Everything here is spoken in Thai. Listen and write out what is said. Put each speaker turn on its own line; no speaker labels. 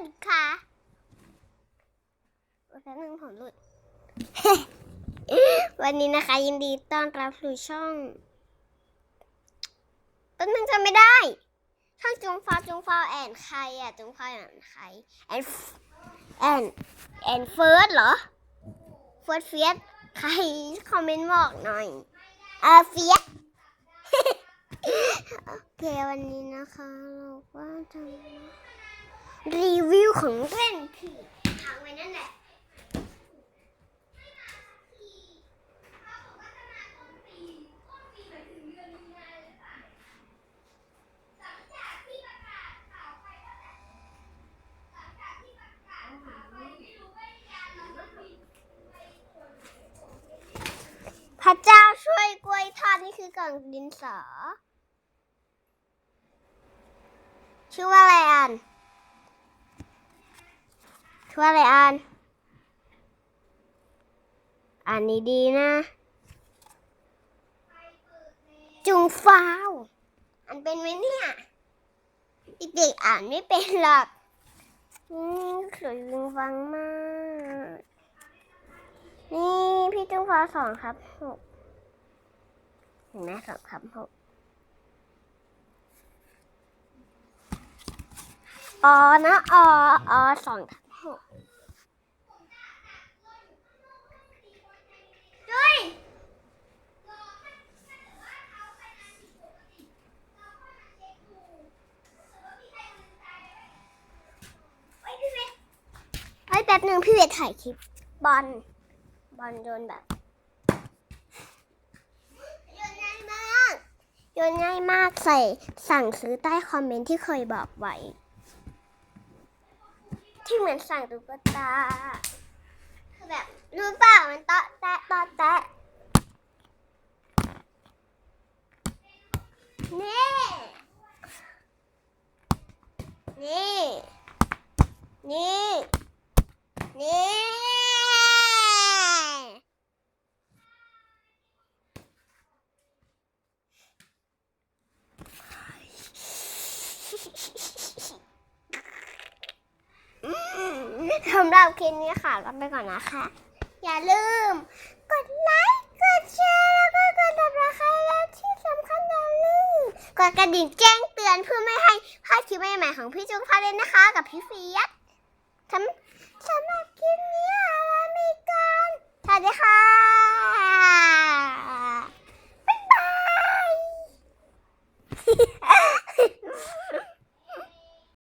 วัสดีค่ะแป๊บนึงผมหลุด วันนี้นะคะ ยินดีต้อนรับสู่ช่องต้นนึงจำไม่ได้ ช่องจุงฟ้าจุงฟ้าแอนใครอะจุงฟ้าแอนใครแอนแอนแอนเฟิร์สเหรอเฟิร์สเฟียสใครคอมเมนต์บอกหน่อยอาเฟียสโอเควันนี้นะคะเราก็จะมา รีวิวของเล่นผีทางไว้นั่นแหละพระเจ้าช่วยกล้วยทอดนี่คือกล่องดินสอ ชื่อว่าอะไรอ่าน ช่ว่าอะไรอ่านอ่านนี้ดีๆนะ จุงฟ้าวอ่านเป็นไหมเนี่ยเด็กๆอ่านไม่เป็นหรอกอืมสวยจุงฟังมาก นี่พี่จุงฟ้าสองครับหกเห็นไหมสองครับหกออนะออออสองครับหกจุ้ยเฮ้ยพี่เวทเฮ้ยแป๊บหนึ่งพี่เวทถ่ายคลิป บอลบอลโยนแบบโยนง่ายมากโยนง่ายมากใส่สั่งซื้อใต้คอมเมนต์ที่เคยบอกไว้ ที่เหมือนสั่งตุ๊กตาคือแบบรู้เปล่ามันเตาะแตะเตาะแตะนี่ นี่ นี่ นี่สำหรับคลิปนี้ค่ะก็ไปก่อนนะคะ อย่าลืม กดไลค์กดแชร์แล้วก็กดติดตามใครและที่สำคัญอย่าลืมกดกระดิ่งแจ้งเตือนเพื่อไม่ให้พลาดคลิปใหม่ๆของพี่จุ๊กพาเลยนะคะ กับพี่เฟียสสำ สำ